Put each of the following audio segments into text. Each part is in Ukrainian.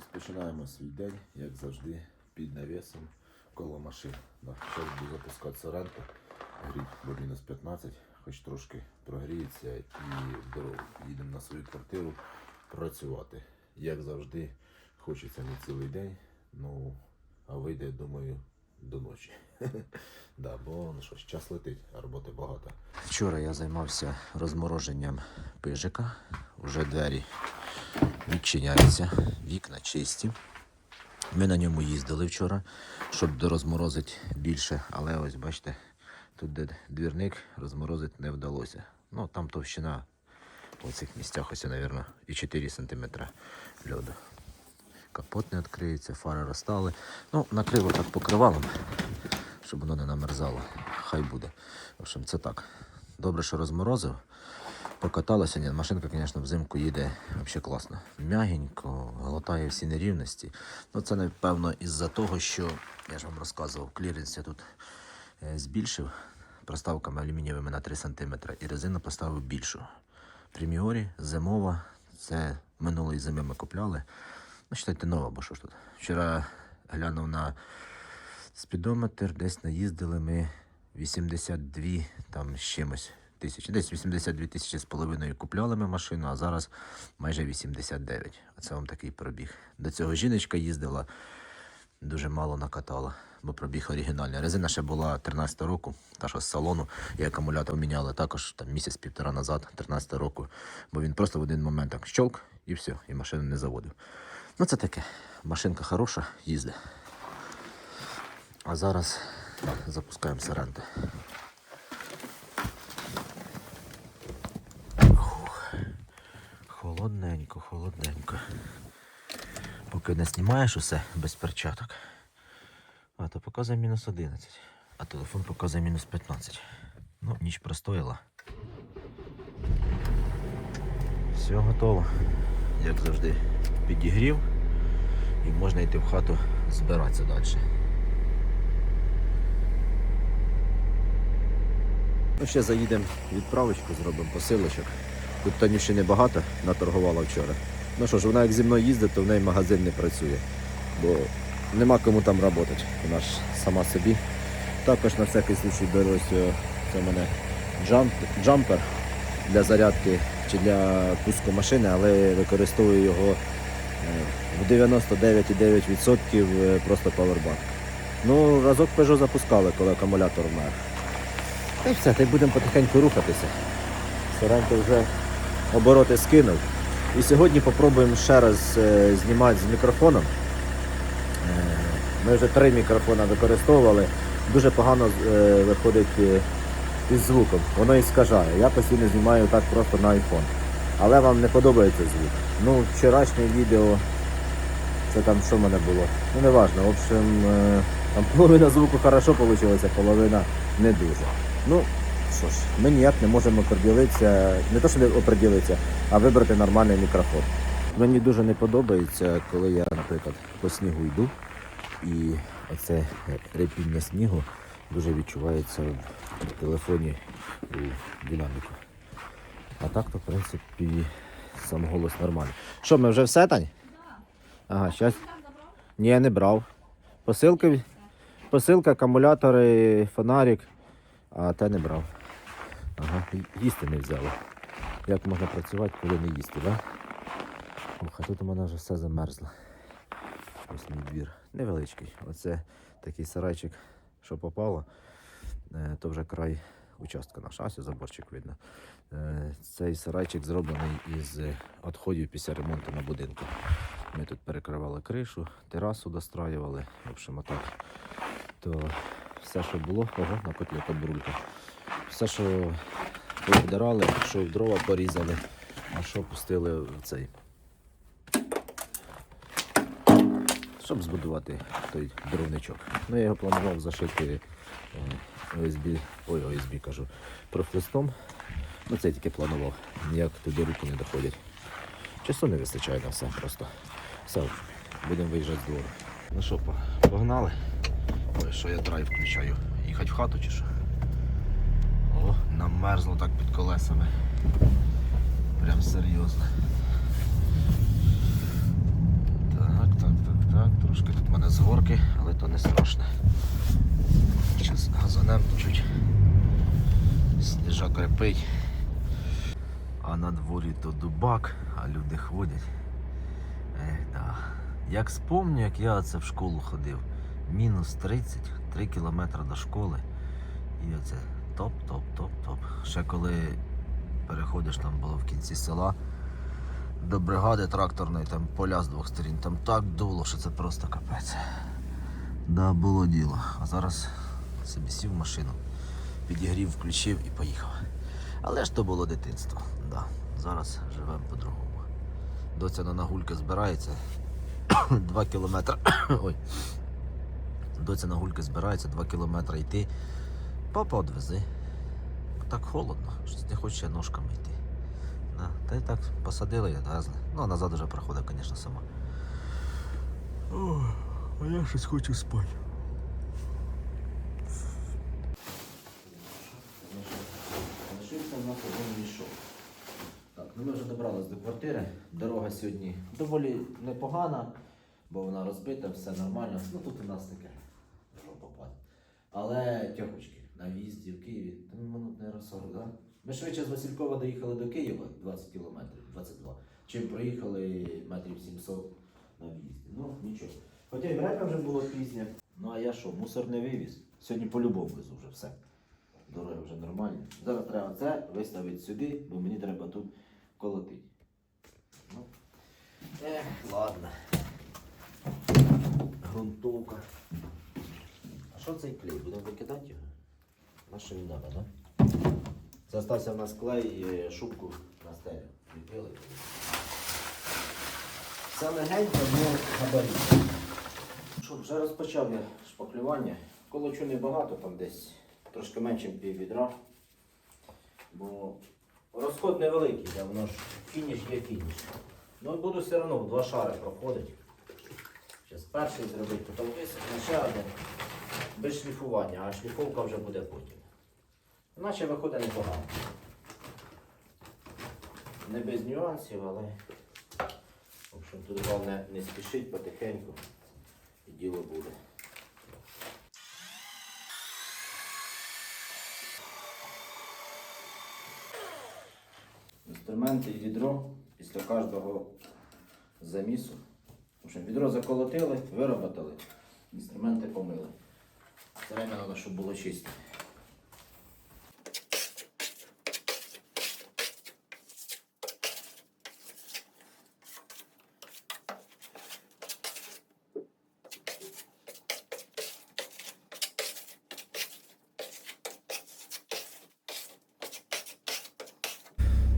Розпочинаємо свій день, як завжди, під навісом коло машин. Зараз буду запускати соренто, гріть до мінус 15, хоч трошки прогріється і в дорогу. Їдемо на свою квартиру працювати. Як завжди, хочеться не цілий день, ну, а вийде, думаю, до ночі. да, бо ну що час летить, а роботи багато. Вчора я займався розмороженням пижика. Уже двері відчиняються, вікна чисті. Ми на ньому їздили вчора, щоб дорозморозити більше, але ось бачите, тут де двірник розморозити не вдалося. Ну там товщина у цих місцях ось, мабуть, і 4 см льоду. Капот не відкриється, фари розстали. Ну, накрило так покривалом, щоб воно не намерзало. Хай буде. В общем, це так. Добре, що розморозив. Покаталася, ні, машинка, звісно, взимку їде взагалі класно. Мягенько, глотає всі нерівності. Ну, це, напевно, із-за того, що я ж вам розказував, кліренс я тут е, збільшив проставками алюмінієвими на 3 см і резину поставив більшу. Преміорі, зимова, це минулої зими ми купляли. Ну, считайте, нова, бо що ж тут. Вчора глянув на спідометр, десь наїздили ми 82 там з чимось тисячі. Десь 82 тисячі з половиною купляли ми машину, а зараз майже 89. Оце вам такий пробіг. До цього жіночка їздила, дуже мало накатала, бо пробіг оригінальний. Резина ще була 13 року, та що з салону, і акумулятор міняли також там місяць-півтора назад, 13 року, бо він просто в один момент так щолк і все, і машину не заводив. Ну це таке. Машинка хороша, їздить. А зараз запускаємо саренти. Холодненько, холодненько. Поки не знімаєш усе без перчаток. А, то показує мінус 11. А телефон показує мінус 15. Ну, ніч простояла. Все готово. Як завжди, підігрів. І можна йти в хату збиратися далі. Ну, ще заїдемо відправочку, зробимо посилочок. Тут Танюші небагато наторгувала вчора. Ну що ж, вона як зі мною їздить, то в неї магазин не працює, бо нема кому там працювати. Вона ж сама собі. Також на всякий случай беру ось, це мене джамп, джампер для зарядки чи для пуску машини, але використовую його е, в 99,9% е, просто павербанк. Ну, разок Peugeot запускали, коли акумулятор вмер. Та й все, та й будемо потихеньку рухатися. Соренко вже обороти скинув. І сьогодні спробуємо ще раз е, знімати з мікрофоном. Е, Ми вже три мікрофона використовували. Дуже погано е, виходить із звуком. Воно і скажає. Я постійно знімаю так просто на iPhone. Але вам не подобається звук. Ну, вчорашнє відео, це там що в мене було? Ну не важно. В общем, там половина звуку хорошо вийшла, половина не дуже. Ну, що ж, ми ніяк не можемо оприділитися, не то, що не оприділитися, а вибрати нормальний мікрофон. Мені дуже не подобається, коли я, наприклад, по снігу йду, і оце репіння снігу дуже відчувається в телефоні у динаміку. А так то, в принципі, сам голос нормальний. Що, ми вже все, Тань? Ага, щас. Ні, я не брав. Посилки, посилка, акумулятори, фонарик, а те не брав. Ага, їсти не взяли. Як можна працювати, коли не їсти. Да? Ох, а тут у мене вже все замерзло. Ось мій двір. Невеличкий. Оце такий сарайчик, що попало, е, то вже край участка наша. Ось заборчик видно. Е, Цей сарайчик зроблений із відходів після ремонту на будинку. Ми тут перекривали кришу, терасу достраювали. В общем, отак. То все, що було, ого, на котлі кабрулька. Все, що повдирали, що дрова порізали, а що пустили в цей. Щоб збудувати той дровничок. Ну, я його планував зашити е, ОСБ, ой, ОСБ кажу, профлистом. Ну це я тільки планував. Ніяк туди руки не доходять. Часу не вистачає на все просто. Все, будемо виїжджати з двору. Ну що, погнали? Що я драйв включаю? Їхати в хату чи що? О, намерзло так під колесами. Прям серйозно. Так, так-так, трошки тут в мене з горки, але то не страшно. Зараз газанем чуть. Сніжок репить. А на дворі то дубак, а люди ходять. Ех, да. Як спомню, як я це в школу ходив. Мінус 30, 3 кілометри до школи. І оце топ, топ, топ, топ. Ще коли переходиш, там було в кінці села до бригади тракторної, там поля з двох сторін, там так дуло, що це просто капець. Да, було діло. А зараз собі сів в машину, підігрів, включив і поїхав. Але ж то було дитинство. Да. Зараз живемо по-другому. Доця на нагульки збирається. Два кілометри. Ой. Доця на гульки збирається, два кілометри йти. Папа одвези. Так холодно, щось не хоче ножками йти. Да. Та й так посадили і одвезли. Ну, а назад вже проходить, звісно, сама. О, а я щось хочу спати. Лишився в нас один мішок. Так, ну ми вже добрались до квартири. Дорога сьогодні доволі непогана, бо вона розбита, все нормально. Ну тут у нас таке. Але тьохочки на в'їзді в Києві, там минут не 40, да? Ми швидше з Василькова доїхали до Києва 20 кілометрів, 22, чим проїхали метрів 700 на в'їзді. Ну, нічого. Хоча й время вже було пізнє. Ну а я що, мусор не вивіз. Сьогодні по-любому везу вже все. Дороги вже нормальні. Зараз треба це виставити сюди, бо мені треба тут колотити. Ну. Ех, ладно. Грунтовка. Що цей клей? Будемо викидати його? На він треба, так? Це остався в нас клей е, шубку на стелю. Ліпили. Це легенько, але габарит. Що, вже розпочав я шпаклювання. Колочу небагато, там десь трошки менше пів відра. Бо розход невеликий, да, воно ж фініш є фініш. Ну буду все одно в два шари проходити. Зараз перший зробити, потім висохне ще один. Без шліфування, а шліфовка вже буде потім. Наче виходить непогано. Не без нюансів, але в общем, тут головне не спішить потихеньку і діло буде. Інструменти і відро після кожного замісу. В общем, відро заколотили, вироботали, інструменти помили. Все время треба, щоб було чисто.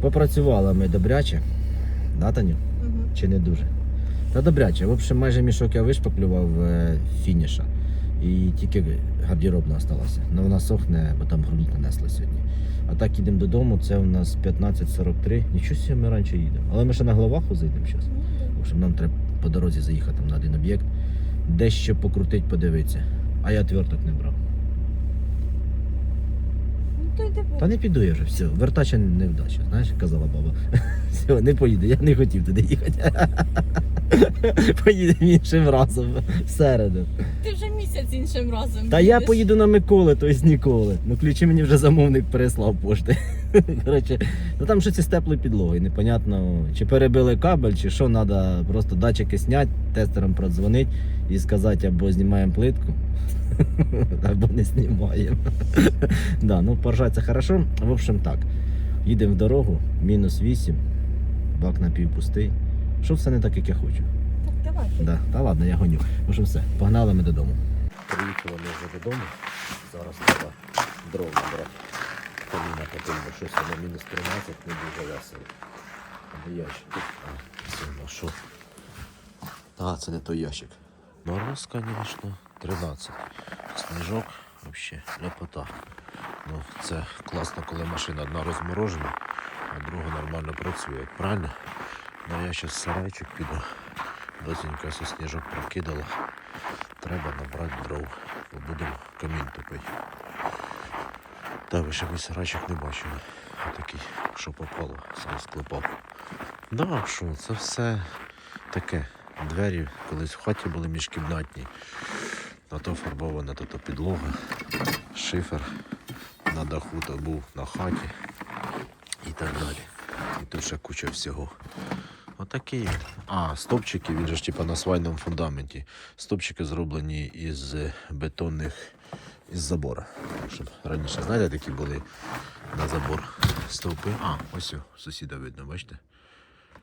Попрацювали ми добряче. Да, Таню? Мгм. Чи не дуже? Та добряче. В общем, майже мішок я вишпаклював е, фініша. І тільки гардеробна залишилася. Ну вона сохне, бо там ґрунт нанесли сьогодні. А так їдемо додому, це у нас 15.43. Нічого сьогодні ми раніше їдемо. Але ми ще на головаху зайдемо зараз. Бо що В общем, нам треба по дорозі заїхати на один об'єкт, дещо покрутить, подивитися. А я тверток не брав. Ну, то йди Та не піду я вже, все, вертача невдача, знаєш, як казала баба. Все, не поїду, я не хотів туди їхати. Поїдемо іншим разом, в середу. Ти вже місяць іншим разом. Та я їдеш. поїду на Миколи, тобто ніколи. Ну ключі мені вже замовник переслав пошти. Коротше, ну там щось із теплою підлогою. Непонятно, чи перебили кабель, чи що, треба просто датчики зняти, тестером продзвонити і сказати, або знімаємо плитку, або не знімаємо. да, ну поржать це хорошо. В общем так. Їдемо в дорогу, мінус 8, бак напівпустий. Що все не так, як я хочу. Так, давай. Да, та ладно, я гоню. В общем, все, погнали ми додому. Приїхали ми вже додому. Зараз треба дров набрати. Каміна потрібно, щось на мінус 13, не дуже весело. Або ящик. А, все, ну що? А, це не той ящик. Мороз, звісно, 13. Сніжок взагалі. Ну, це класно, коли машина одна розморожена, а друга нормально працює. Правильно? Ну я зараз сарайчик піду. Досінька со сніжок прокидала. Треба набрати дров. Бо будемо камін топити. Та ви ще мій сарайчик не бачили. Отакий, що попало, сам склепав. Да, що, це все таке. Двері колись в хаті були міжкімнатні. На то фарбована то, то підлога, шифер на даху то був на хаті і так далі. І тут ще куча всього. Отакий. А, стопчики, він же ж типа на свайному фундаменті. Стопчики зроблені із е, бетонних із забора. Щоб раніше, знаєте, такі були на забор стовпи. А, ось о, сусіда видно, бачите?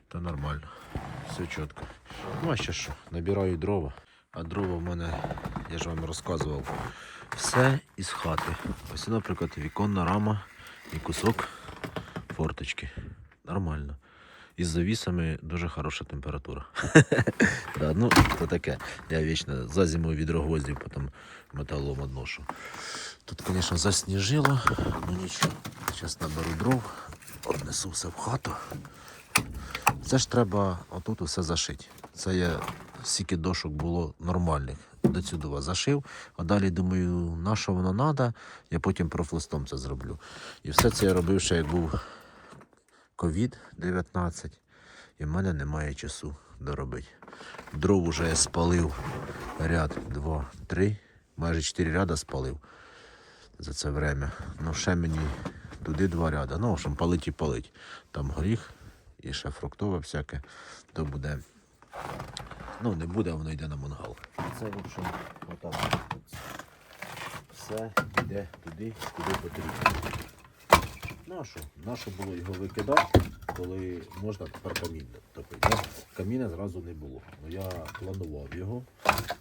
Та нормально. Все чітко. Ну, а ще що? Набираю дрова. А дрова в мене, я ж вам розказував, все із хати. Ось, наприклад, віконна рама і кусок форточки. Нормально. Із завісами дуже хороша температура. да, ну, то таке. Я вічно за зиму від рогоздів, потім металом одношу. Тут, звісно, засніжило, ну нічого. Зараз наберу дров, однесу все в хату. Це ж треба отут усе зашити. Це я стільки дошок було нормальних. До сюди зашив, а далі думаю, на що воно треба, я потім профлистом це зроблю. І все це я робив ще як був ковід-19, і в мене немає часу доробити. Дров уже я спалив ряд, два, три, майже чотири ряда спалив за це время. Ну, ще мені туди два ряда. Ну, в общем, палить і палить. Там горіх і ще фруктове всяке, то буде. Ну, не буде, воно йде на мангал. Це, в отак. Все йде туди, куди потрібно. Ну а? Нащо було його викидати, коли можна тепер камін топити. Каміна зразу не було. Ну, я планував його.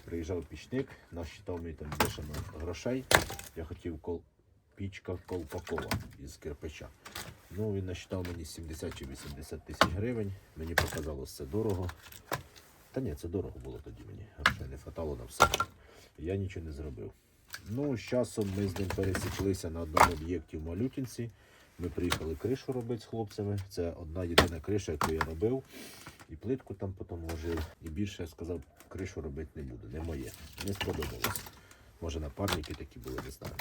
Приїжджав пічник, насчитав мені там бешено грошей. Я хотів кол... пічка колпакова із кирпича. Ну, він насчитав мені 70 чи 80 тисяч гривень. Мені показалось це дорого. Та ні, це дорого було тоді мені. Грошей не хватало на все. Я нічого не зробив. Ну, з часом ми з ним пересіклися на одному об'єкті в Малютінці. Ми приїхали кришу робити з хлопцями. Це одна єдина криша, яку я робив. І плитку там потім ложив. І більше я сказав, кришу робити не буду, не моє. Не сподобалось. Може напарники такі були, не знаю.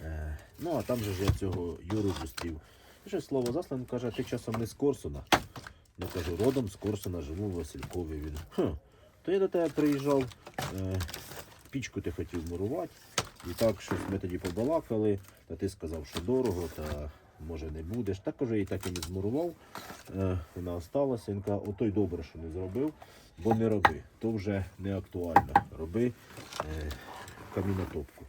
Е, ну, а там же ж я цього Юру зустрів. І слово заслан каже, ти часом не з Корсуна. Я кажу, родом з Корсуна, живу в Василькові. Він. Хм, то я до тебе приїжджав, е, пічку ти хотів мурувати. І так щось ми тоді побалакали, та ти сказав, що дорого, та може не будеш. Так уже і так і не змурував. Е, вона осталася. Він каже, ото добре, що не зробив, бо не роби. То вже не актуально. Роби е, камінотопку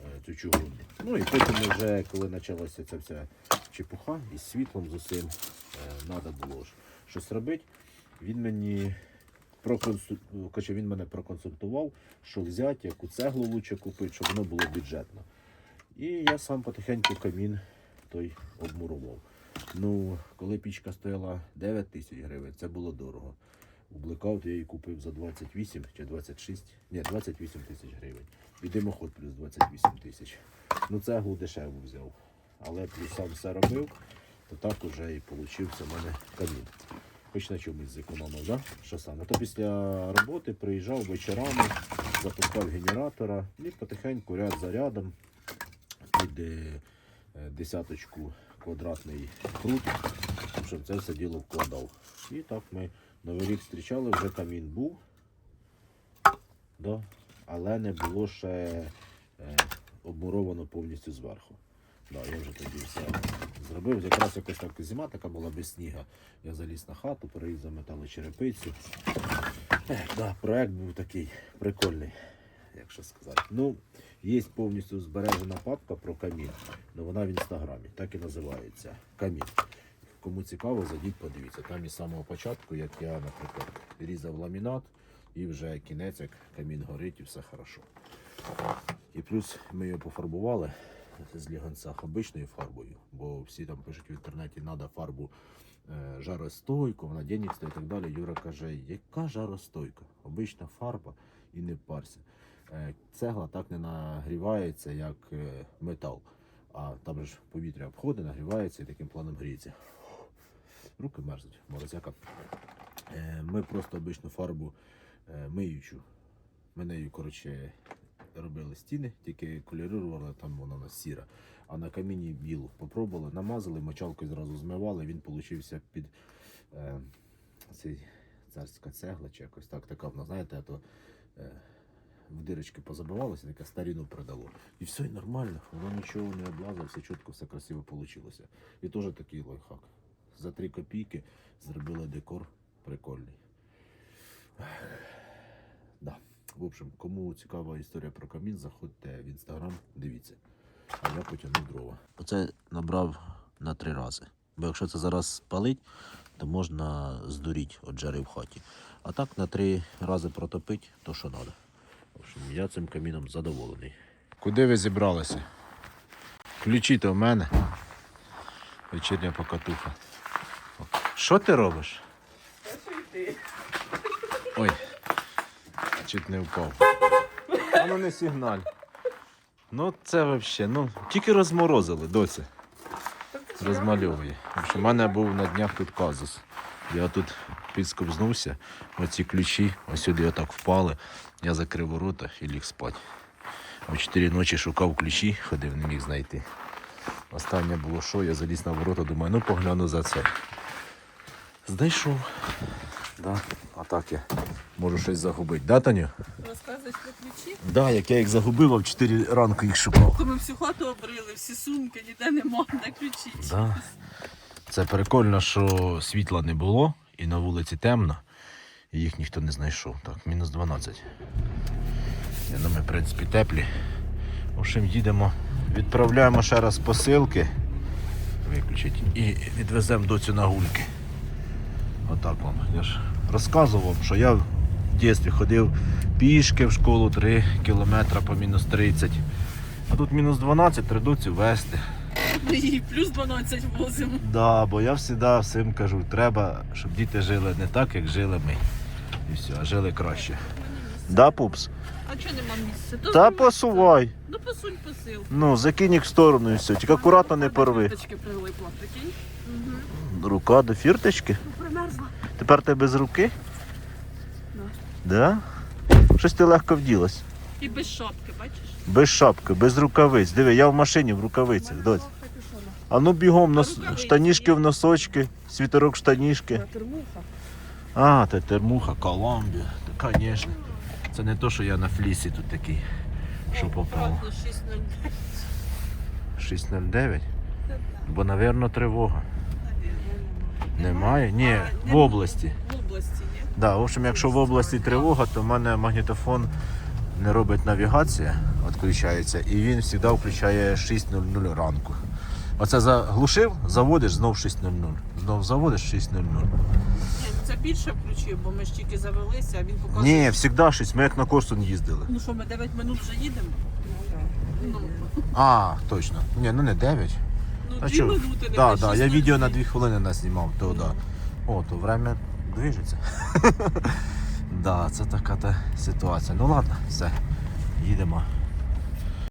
е, цю чугунну. Ну і потім вже, коли почалася ця вся чепуха із світлом з усім, треба було ж щось робити. Він мені проконсу... Він мене проконсультував, що взяти, яку цеглу лучше купити, щоб воно було бюджетно. І я сам потихеньку камін той обмурував. Ну, коли пічка стояла 9 тисяч гривень, це було дорого. У блекаут я її купив за 28 чи 26, ні, 28 тисяч гривень. І димоход плюс 28 тисяч. Ну, цеглу дешево взяв. Але плюс сам все робив, то так уже і получився в мене камін. Хоч на чомусь зекономив, да? Що саме? То після роботи приїжджав вечорами, запускав генератора і потихеньку ряд за рядом під е, е, десяточку квадратний крут, щоб це все діло вкладав. І так ми Новий рік зустрічали, вже камін був, да? але не було ще е, обмуровано повністю зверху. Да, я вже тоді все зробив. Якраз якось так зима така була без сніга. Я заліз на хату, перерізав металочерепицю. Ех, да, проект був такий прикольний, якщо сказати. Ну, є повністю збережена папка про камін, але вона в інстаграмі, так і називається Камін. Кому цікаво, зайдіть, подивіться. Там із самого початку, як я, наприклад, різав ламінат, і вже кінець, як камін горить, і все хорошо. І плюс ми його пофарбували з ліганцах обичною фарбою, бо всі там пишуть в інтернеті, треба фарбу е, жаростойку, вона денег і так далі. Юра каже, яка жаростойка? Обична фарба і не парся. Е, цегла так не нагрівається, як е, метал. А там ж повітря обходить, нагрівається і таким планом гріється. Руки мерзнуть, морозяка. Ми просто обичну фарбу миючу. Ми нею, коротше, робили стіни, тільки колірували, там вона у нас сіра. А на каміні білу попробували, намазали, мочалкою зразу змивали, він получився під е, цей царська цегла чи якось так, така вона, знаєте, а то е, в дирочки позабивалося, таке старіну продало. І все нормально, воно нічого не облазило, все чітко, все красиво вийшло. І теж такий лайфхак. За 3 копійки зробили декор прикольний. Да. В общем, кому цікава історія про камін, заходьте в інстаграм, дивіться. А я потягну дрова. Оце набрав на три рази. Бо якщо це зараз палить, то можна здуріти от жари в хаті. А так на три рази протопить, то що треба. В общем, я цим каміном задоволений. Куди ви зібралися? Ключі то в мене. Вечірня покатуха. Що ти робиш? Ой, чуть не впав. А ну не сигналь. Ну це взагалі, ну тільки розморозили, доця. Розмальовує. В мене був на днях тут казус. Я тут підскобзнувся, оці ключі ось сюди отак впали. Я закрив ворота і ліг спати. О 4 ночі шукав ключі, ходив, не міг знайти. Останнє було що, я заліз на ворота, думаю, ну погляну за це. Знайшов. Да. А так я можу щось загубити. Да, Таню? Розказуєш про ключі? Да, як я їх загубив, а в 4 ранку їх шукав. Ми всю хату обрили, всі сумки, ніде нема, де ключі. Да. Це прикольно, що світла не було і на вулиці темно, і їх ніхто не знайшов. Так, мінус 12. Я думаю, в принципі, теплі. В общем, їдемо, відправляємо ще раз посилки. Виключить. І відвеземо доцю на гульки. Отак вам. Я ж розказував, що я в дитинстві ходив пішки в школу 3 кілометри по мінус 30. А тут мінус 12, три доцю вести. І плюс 12 возимо. Да, бо я завжди всім кажу, треба, щоб діти жили не так, як жили ми. І все, а жили краще. Да, пупс? А чого нема місця? То Та посувай. Ну посунь посил. Ну, закинь їх в сторону і все. Тільки акуратно не порви. Квіточки прилипла, прикинь. Рука до фірточки. Ну. Тепер ти без руки? Да? Щось ти легко вділась. І без шапки, бачиш? Без шапки, без рукавиць. Диви, я в машині в рукавицях, доць. А ну бігом, нос... Штанішки в носочки, світерок в штанішки. Термуха. А, це термуха, Колумбія. Та, звісно. Це не то, що я на флісі тут такий, що попало. 6.09. 609. Бо, напевно, тривога. Немає? Ні, в області. В області, ні? Да, в общем, якщо в області тривога, то в мене магнітофон не робить навігація, відключається, і він завжди включає 6.00 ранку. Оце заглушив, заводиш знов 6.00. Знов заводиш 6.00. Ні, ну це більше включив, бо ми ж тільки завелися, а він показує. Ні, завжди 6. Ми як на Корсун їздили. Ну що, ми 9 минут вже їдемо? Ну, А, точно. Ні, ну не 9. А дві минути не Да, да, я відео на дві хвилини наснімав, то да. О, то время движеться. да, це така та ситуація. Ну ладно, все. Їдемо